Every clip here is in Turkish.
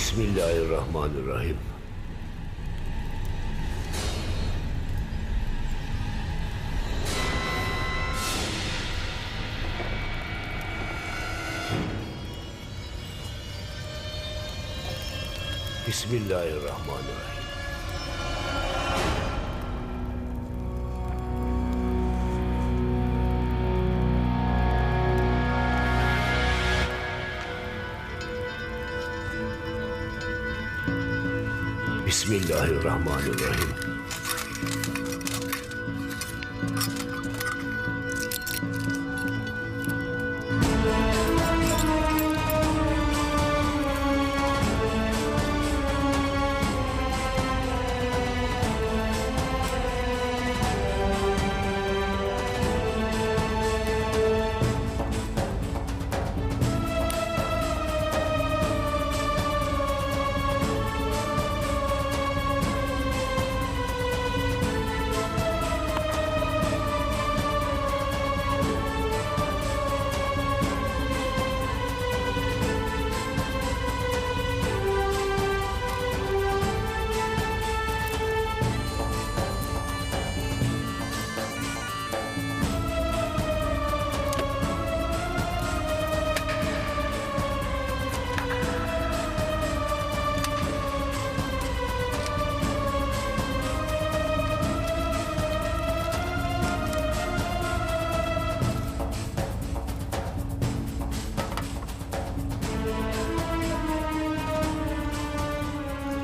Bismillahirrahmanirrahim. Bismillahirrahmanirrahim. Bismillahirrahmanirrahim.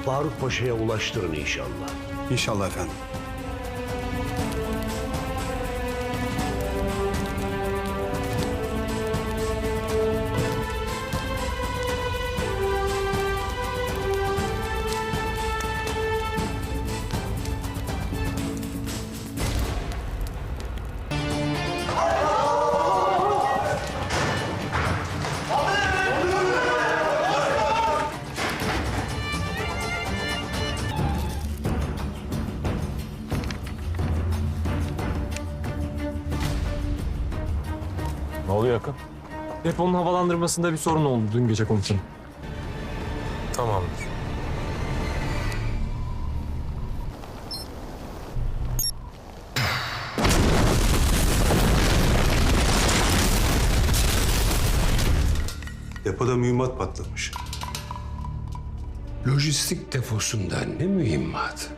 Faruk Paşa'ya ulaştırın inşallah. İnşallah efendim. Oluyor Akın? Deponun havalandırmasında bir sorun oldu dün gece komutanım. Tamamdır. Depoda mühimmat patlamış. Lojistik deposundan ne mühimmat?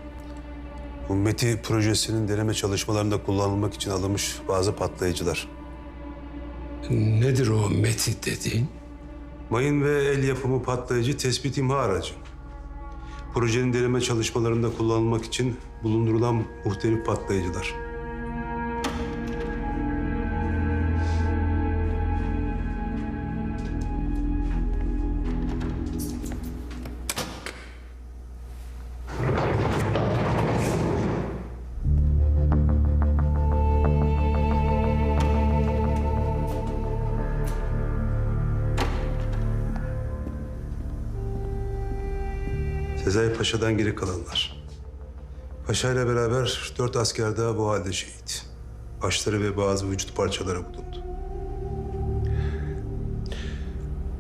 Bu METI projesinin deneme çalışmalarında kullanılmak için alınmış bazı patlayıcılar. Nedir o meti dediğin? Mayın ve el yapımı patlayıcı tespit imha aracı. Projenin deneme çalışmalarında kullanılmak için bulundurulan muhtelif patlayıcılar. Sezai Paşa'dan geri kalanlar. Paşa ile beraber dört asker daha bu halde şehit. Başları ve bazı vücut parçaları bulundu.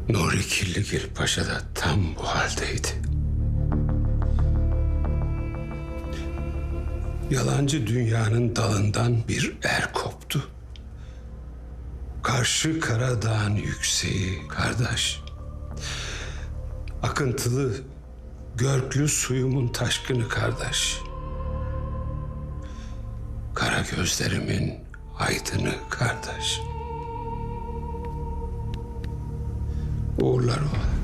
Nuri Killigil Paşa da tam bu haldeydi. Yalancı dünyanın dalından bir er koptu. Karşı Karadağ'ın yükseği kardeş. Akıntılı, görklü suyumun taşkını kardeş. Kara gözlerimin aydını kardeş. Uğurlar ola.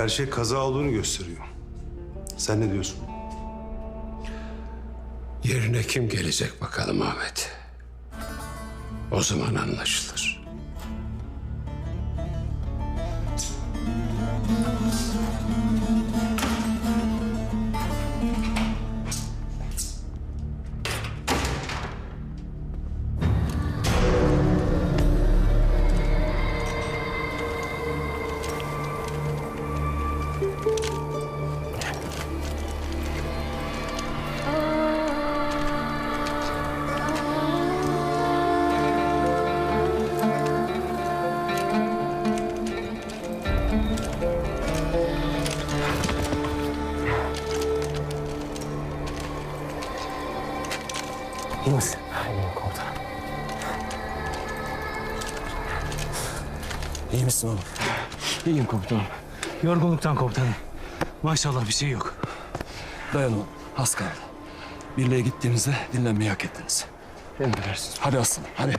Her şey kaza olduğunu gösteriyor. Sen ne diyorsun? Yerine kim gelecek bakalım Ahmet. O zaman anlaşılır. İyi misin? İyiyim komutanım. İyi misin oğlum? İyiyim komutanım. Yorgunluktan komutanım. Maşallah bir şey yok. Dayan oğlum. Az kaldı. Birliğe gittiğinizde dinlenmeyi hak ettiniz. Emredersiniz. Hadi aslanım hadi.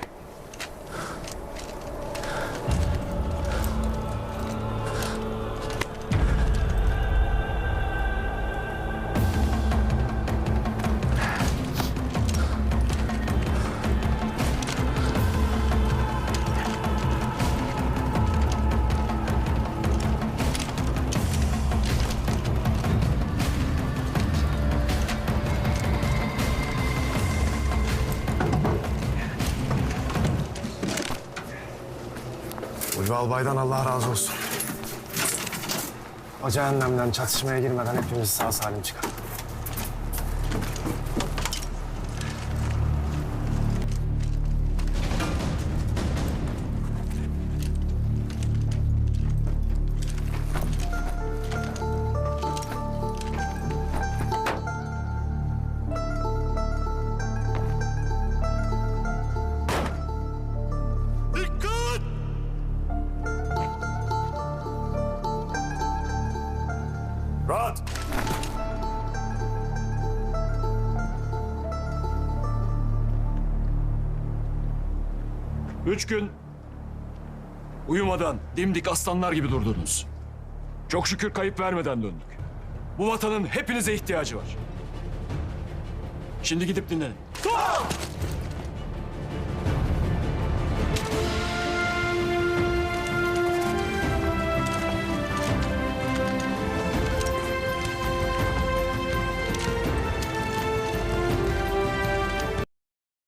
Ulvi Albay'dan Allah razı olsun. O cehennemden çatışmaya girmeden hepimizi sağ salim çıkar. Üç gün uyumadan dimdik aslanlar gibi durdunuz. Çok şükür kayıp vermeden döndük. Bu vatanın hepinize ihtiyacı var. Şimdi gidip dinlenin.